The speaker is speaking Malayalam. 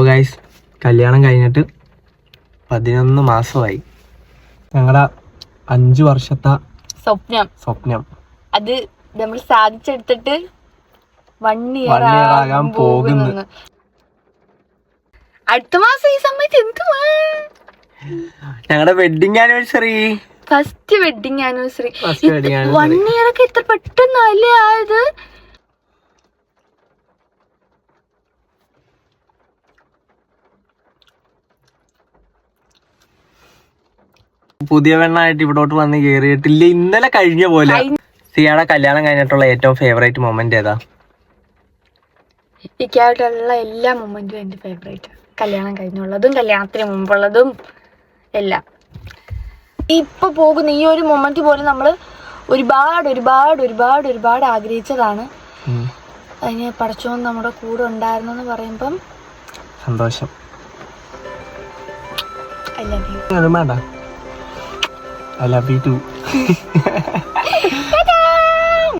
അപ്പോൾ ഗൈസ് കല്യാണം കഴിഞ്ഞിട്ട് പതിനൊന്ന് മാസമായി. ഞങ്ങളുടെ അഞ്ച് വർഷത്തെ സ്വപ്നം. സ്വപ്നം. അത് നമ്മൾ സാധിച്ചെടുത്തിട്ട് വൺ ഇയർ ആകാൻ പോകുന്നു. അടുത്ത മാസം ഈ സമയത്ത് എന്തുവാ? ഞങ്ങളുടെ wedding anniversary first wedding anniversary one year ഒക്കെ ഇത്ര പെട്ടെന്നല്ലേ ആയത്? പുതിയ പെണ്ണായിട്ട് ഇവിടോട്ട് വന്ന് കേറിയിട്ടില്ല. ഇന്നലെ കഴിഞ്ഞ പോലെ. സിയാടെ കല്യാണം കഴിഞ്ഞിട്ടുള്ള ഏറ്റവും ഫേവറേറ്റ് മൊമെന്റ് ഏതാ? ഇക്കായിട്ടുള്ള എല്ലാ മൊമെന്റും എന്റെ ഫേവറേറ്റ് കല്യാണം കഴിഞ്ഞുള്ളതും കല്യാണത്തിന് മുമ്പുള്ളതും എല്ലാം. ഇപ്പൊ പോകുന്ന ഈ ഒരു മൊമെന്റ് പോലെ നമ്മൾ ഒരുപാട് ഒരുപാട് ഒരുപാട് ഒരുപാട് ആഗ്രഹിച്ചതാണ്. അതിന് പടച്ചോൻ നമ്മുടെ കൂടെ ഉണ്ടായിരുന്നു എന്ന് പറയുമ്പം സന്തോഷം. You I love you too.